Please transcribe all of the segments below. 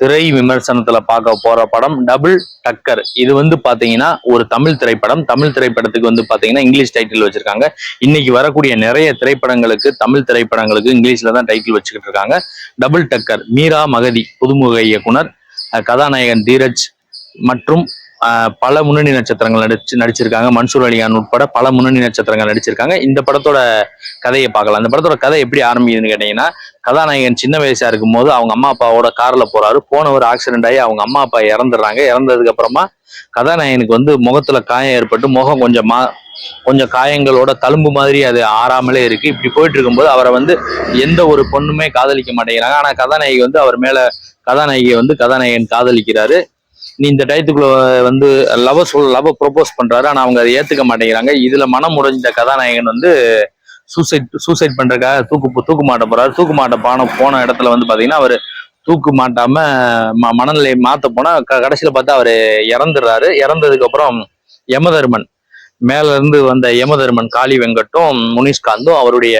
திரை விமர்சனத்துல பார்க்க போற படம் டபுள் டக்கர். இது வந்து பாத்தீங்கன்னா ஒரு தமிழ் திரைப்படம். தமிழ் திரைப்படத்துக்கு வந்து பாத்தீங்கன்னா இங்கிலீஷ் டைட்டில் வச்சிருக்காங்க. இன்னைக்கு வரக்கூடிய நிறைய திரைப்படங்களுக்கு தமிழ் திரைப்படங்களுக்கு இங்கிலீஷ்ல தான் டைட்டில் வச்சுக்கிட்டு இருக்காங்க. டபுள் டக்கர். மீரா மகதி புதுமுக இயக்குனர் கதாநாயகன் தீரஜ் மற்றும் பல முன்னணி நட்சத்திரங்கள் நடிச்சு நடிச்சிருக்காங்க. மன்சூர் அலிகான் உட்பட பல முன்னணி நட்சத்திரங்கள் நடிச்சிருக்காங்க. இந்த படத்தோட கதையை பார்க்கலாம். இந்த படத்தோட கதை எப்படி ஆரம்பிக்குதுன்னு கேட்டீங்கன்னா கதாநாயகன் சின்ன வயசா இருக்கும்போது அவங்க அம்மா அப்பாவோட கார்ல போறாரு. போனவர் ஆக்சிடென்ட் ஆகி அவங்க அம்மா அப்பா இறந்துடுறாங்க. இறந்ததுக்கு அப்புறமா கதாநாயகனுக்கு வந்து முகத்துல காயம் ஏற்பட்டு முகம் கொஞ்சம் மா கொஞ்சம் காயங்களோட தழும்பு மாதிரி அது ஆறாமலே இருக்கு. இப்படி போயிட்டு இருக்கும்போது அவரை வந்து எந்த ஒரு பொண்ணுமே காதலிக்க மாட்டேங்கிறாங்க. ஆனா கதாநாயகி வந்து அவர் மேல கதாநாயகியை வந்து கதாநாயகன் காதலிக்கிறாரு. நீ இந்த டயத்துக்குள்ள வந்து லவ் சொல் லவ் ப்ரொபோஸ் பண்றாரு ஆனா அவங்க அதை ஏத்துக்க மாட்டேங்கிறாங்க. இதுல மனம் உடைஞ்ச கதாநாயகன் வந்து சூசைட் சூசைட் பண்றதுக்காக தூக்கு தூக்கு மாட்ட போறாரு. தூக்கு மாட்ட பான போன இடத்துல வந்து பாத்தீங்கன்னா அவரு தூக்கு மாட்டாம ம- மனநிலை மாத்த போனா க- கடைசியில பார்த்தா அவரு இறந்துடுறாரு. இறந்ததுக்கு அப்புறம் யமதர்மன். மேல இருந்து வந்த யமதர்மன் காளி வெங்கட்டும் முனிஷ்காந்தும் அவருடைய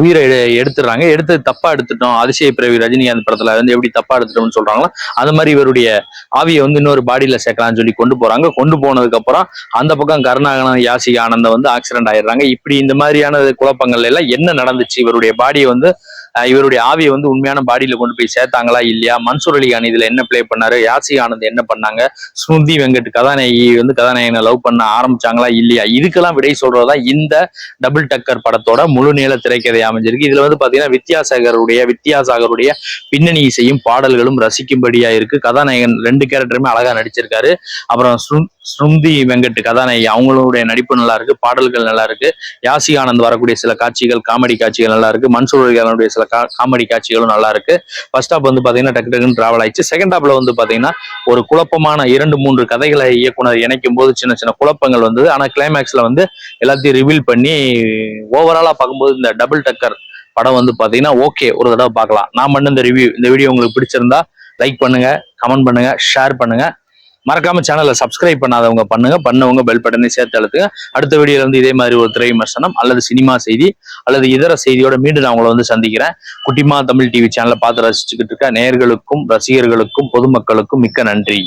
உயிரை எடுத்துடுறாங்க. எடுத்து தப்பா எடுத்துட்டோம். அதிசய பிறவி ரஜினிகாந்த் படத்துல வந்து எப்படி தப்பா எடுத்துட்டோம்னு சொல்றாங்களோ அந்த மாதிரி இவருடைய ஆவியை வந்து இன்னொரு பாடியில சேர்க்கலாம்னு சொல்லி கொண்டு போறாங்க. கொண்டு போனதுக்கு அப்புறம் அந்த பக்கம் கருணாகரன் யாசிகா ஆனந்த வந்து ஆக்சிடென்ட் ஆயிடுறாங்க. இப்படி இந்த மாதிரியான குழப்பங்கள் எல்லாம் என்ன நடந்துச்சு? இவருடைய பாடியை வந்து இவருடைய ஆவியை வந்து உண்மையான பாடியில கொண்டு போய் சேர்த்தாங்களா இல்லையா? மன்சூர் அலிகான் இதுல என்ன ப்ளே பண்ணாரு? யாசி ஆனந்த் என்ன பண்ணாங்க? ஸ்ருதி வெங்கட் கதாநாயகி வந்து கதாநாயகனை லவ் பண்ண ஆரம்பிச்சாங்களா இல்லையா? இதுக்கெல்லாம் விடை சொல்றதா இந்த டபுள் டக்கர் படத்தோட முழு நீள திரைக்கதை அமைஞ்சிருக்கு. இதுல வந்து பாத்தீங்கன்னா வித்யாசாகருடைய வித்யாசாகருடைய பின்னணி இசையும் பாடல்களும் ரசிக்கும்படியா இருக்கு. கதாநாயகன் ரெண்டு கேரக்டருமே அழகா நடிச்சிருக்காரு. அப்புறம் ஸ்ரு- வெங்கட் கதாநாயகி அவங்களுடைய நடிப்பு நல்லா இருக்கு பாடல்கள் நல்லா இருக்கு. யாசி ஆனந்த் வரக்கூடிய சில காட்சிகள் காமெடி காட்சிகள் நல்லா இருக்கு. மன்சூர் அலிகானுடைய சில கா- காமெடி காட்சிகளும் நல்லா இருக்கு. ஃபர்ஸ்ட் ஹாப் வந்து பாத்தீங்கன்னா டக்கு டக்குன்னு டிராவல் ஆயிடுச்சு. செகண்ட் ஹாப்ல வந்து பாத்தீங்கன்னா ஒரு குழப்பமான இரண்டு மூன்று கதைகளை இயக்குனர் இணைக்கும் போது சின்ன சின்ன குழப்பங்கள் வந்தது. ஆனா கிளைமேக்ஸ்ல வந்து எல்லாத்தையும் ரிவீல் பண்ணி ஓவராலா பார்க்கும்போது இந்த டபுள் டக்கர் படம் வந்து பாத்தீங்கன்னா ஓகே ஒரு தடவை பார்க்கலாம். நான் பண்ண இந்த ரிவ்யூ இந்த வீடியோ உங்களுக்கு பிடிச்சிருந்தா லைக் பண்ணுங்க கமெண்ட் பண்ணுங்க ஷேர் பண்ணுங்க. மறக்காம சேனலை சப்ஸ்கிரைப் பண்ணாதவங்க பண்ணுங்க. பண்ணவங்க பெல் பட்டனை சேர்த்து அழுத்துங்க. அடுத்த வீடியோல வந்து இதே மாதிரி ஒரு திரை விமர்சனம் அல்லது சினிமா செய்தி அல்லது இதர செய்தியோட மீண்டும் நான் உங்களை வந்து சந்திக்கிறேன். குட்டிமா தமிழ் டிவி சேனலை பார்த்து ரசிச்சுக்கிட்டு இருக்க நேர்களுக்கும் ரசிகர்களுக்கும் பொதுமக்களுக்கும் மிக்க நன்றி.